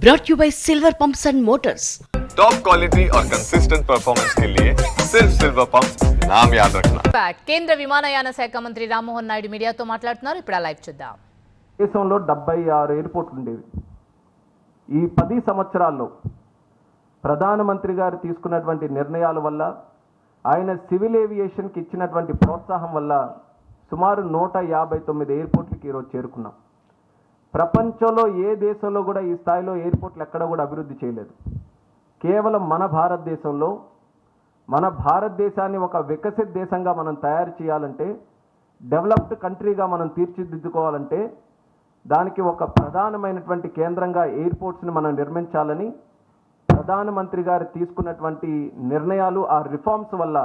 brought you by Silver Pumps and Motors. Top quality और consistent performance के लिए सिर्फ सिल्वर पंप नाम याद रखना బ్యాక్. కేంద్ర విమానయాన శాఖ మంత్రి రామ్మోహన్ నాయుడు మీడియాతో మాట్లాడుతున్నారు ఇప్పుడు ఆ లైవ్ చూద్దాం దేశంలో డెబ్బై ఆరు ఎయిర్పోర్ట్లు ఉండేవి ఈ పది సంవత్సరాల్లో ప్రధానమంత్రి గారు తీసుకున్నటువంటి నిర్ణయాల వల్ల ఆయన సివిల్ ఏవియేషన్కి ఇచ్చినటువంటి ప్రోత్సాహం వల్ల సుమారు నూట యాభై తొమ్మిది ఎయిర్పోర్ట్లకి ఈరోజు చేరుకున్నాం ప్రపంచంలో ఏ దేశంలో కూడా ఈ స్థాయిలో ఎయిర్పోర్ట్లు ఎక్కడ కూడా అభివృద్ధి చేయలేదు. కేవలం మన భారతదేశంలో మన భారతదేశాన్ని ఒక వికసిత దేశంగా మనం తయారు చేయాలంటే డెవలప్డ్ కంట్రీగా మనం తీర్చిదిద్దుకోవాలంటే దానికి ఒక ప్రధానమైనటువంటి కేంద్రంగా ఎయిర్పోర్ట్స్ని మనం నిర్మించాలని ప్రధానమంత్రి గారు తీసుకున్నటువంటి నిర్ణయాలు ఆ రిఫార్మ్స్ వల్ల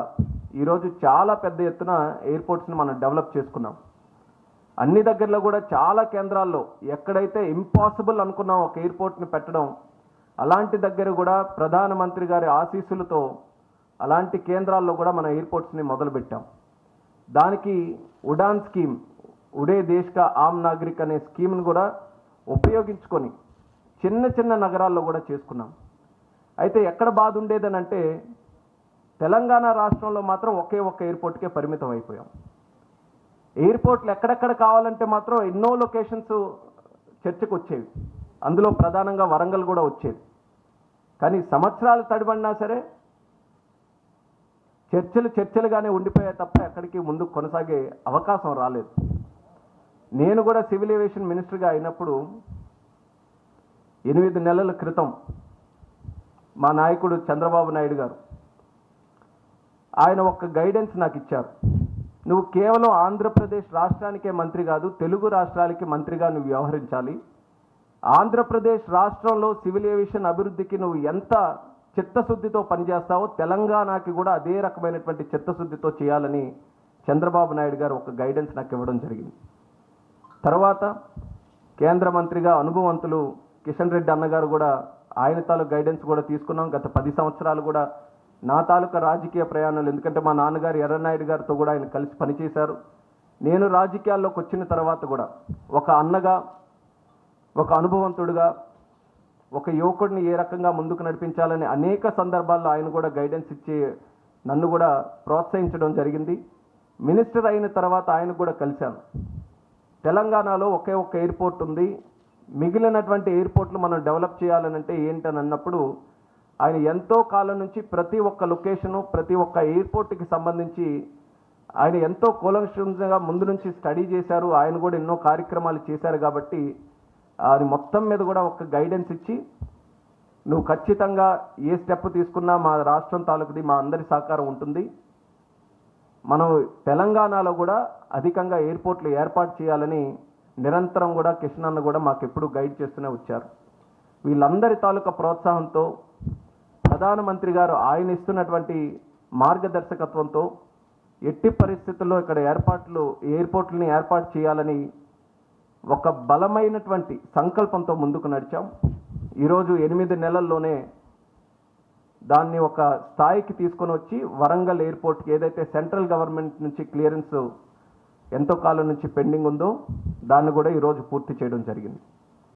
ఈరోజు చాలా పెద్ద ఎత్తున ఎయిర్పోర్ట్స్ని మనం డెవలప్ చేసుకున్నాం. అన్ని దగ్గరలో కూడా చాలా కేంద్రాల్లో ఎక్కడైతే ఇంపాసిబుల్ అనుకున్నాం ఒక ఎయిర్పోర్ట్ని పెట్టడం అలాంటి దగ్గర కూడా ప్రధానమంత్రి గారి ఆశీస్సులతో అలాంటి కేంద్రాల్లో కూడా మన ఎయిర్పోర్ట్స్ని మొదలుపెట్టాం. దానికి ఉడాన్ స్కీమ్ ఉడే దేశ్కా ఆమ్ నాగరిక్ అనే స్కీమ్ను కూడా ఉపయోగించుకొని చిన్న చిన్న నగరాల్లో కూడా చేసుకున్నాం. అయితే ఎక్కడ బాధ ఉండేదనంటే తెలంగాణ రాష్ట్రంలో మాత్రం ఒకే ఒక్క ఎయిర్పోర్ట్కే పరిమితం అయిపోయాం. ఎయిర్పోర్ట్లు ఎక్కడెక్కడ కావాలంటే మాత్రం ఎన్నో లొకేషన్స్ చర్చకు వచ్చేవి అందులో ప్రధానంగా వరంగల్ కూడా వచ్చేది. కానీ సంవత్సరాలు తడిబడినా సరే చర్చలు చర్చలుగానే ఉండిపోయాయి తప్ప ఎక్కడికి ముందుకు కొనసాగే అవకాశం రాలేదు. నేను కూడా సివిల్ ఏవియేషన్ మినిస్టర్గా అయినప్పుడు ఎనిమిది నెలల క్రితం మా నాయకుడు చంద్రబాబు నాయుడు గారు ఆయన ఒక గైడెన్స్ నాకు ఇచ్చారు. నువ్వు కేవలం ఆంధ్రప్రదేశ్ రాష్ట్రానికే మంత్రి కాదు తెలుగు రాష్ట్రాలకి మంత్రిగా నువ్వు వ్యవహరించాలి. ఆంధ్రప్రదేశ్ రాష్ట్రంలో సివిల్ ఏవియేషన్ అభివృద్ధికి నువ్వు ఎంత చిత్తశుద్ధితో పనిచేస్తావో తెలంగాణకి కూడా అదే రకమైనటువంటి చిత్తశుద్ధితో చేయాలని చంద్రబాబు నాయుడు గారు ఒక గైడెన్స్ నాకు ఇవ్వడం జరిగింది. తర్వాత కేంద్ర మంత్రిగా అనుభవంతులు కిషన్ రెడ్డి అన్నగారు కూడా ఆయన తాలూ గైడెన్స్ కూడా తీసుకున్నాం. గత పది సంవత్సరాలు కూడా నా తాలూకా రాజకీయ ప్రయాణాలు ఎందుకంటే మా నాన్నగారు ఎర్రనాయుడు గారితో కూడా ఆయన కలిసి పనిచేశారు. నేను రాజకీయాల్లోకి వచ్చిన తర్వాత కూడా ఒక అన్నగా ఒక అనుభవంతుడుగా ఒక యువకుడిని ఏ రకంగా ముందుకు నడిపించాలని అనేక సందర్భాల్లో ఆయన కూడా గైడెన్స్ ఇచ్చి నన్ను కూడా ప్రోత్సహించడం జరిగింది. మినిస్టర్ అయిన తర్వాత ఆయన కూడా కలిశాను. తెలంగాణలో ఒకే ఒక్క ఎయిర్పోర్ట్ ఉంది. మిగిలినటువంటి ఎయిర్పోర్ట్లు మనం డెవలప్ చేయాలనంటే ఏంటని అన్నప్పుడు ఆయన ఎంతో కాలం నుంచి ప్రతి ఒక్క లొకేషను ప్రతి ఒక్క ఎయిర్పోర్ట్కి సంబంధించి ఆయన ఎంతో కూలంకషంగా ముందు నుంచి స్టడీ చేశారు. ఆయన కూడా ఎన్నో కార్యక్రమాలు చేశారు కాబట్టి అది మొత్తం మీద కూడా ఒక గైడెన్స్ ఇచ్చి నువ్వు ఖచ్చితంగా ఏ స్టెప్ తీసుకున్నా మా రాష్ట్రం తాలూకుది మా అందరి సహకారం ఉంటుంది. మనం తెలంగాణలో కూడా అధికంగా ఎయిర్పోర్ట్లు ఏర్పాటు చేయాలని నిరంతరం కూడా కిషన్ అన్న కూడా మాకు ఎప్పుడు గైడ్ చేస్తూనే వచ్చారు. వీళ్ళందరి తాలూకా ప్రోత్సాహంతో ప్రధానమంత్రి గారు ఆయన ఇస్తున్నటువంటి మార్గదర్శకత్వంతో ఎట్టి పరిస్థితుల్లో ఇక్కడ ఏర్పాట్లు ఎయిర్పోర్ట్లని ఏర్పాటు చేయాలని ఒక బలమైనటువంటి సంకల్పంతో ముందుకు నడిచాం. ఈరోజు ఎనిమిది నెలల్లోనే దాన్ని ఒక స్థాయికి తీసుకొని వచ్చి వరంగల్ ఎయిర్పోర్ట్కి ఏదైతే సెంట్రల్ గవర్నమెంట్ నుంచి క్లియరెన్స్ ఎంతో కాలం నుంచి పెండింగ్ ఉందో దాన్ని కూడా ఈరోజు పూర్తి చేయడం జరిగింది.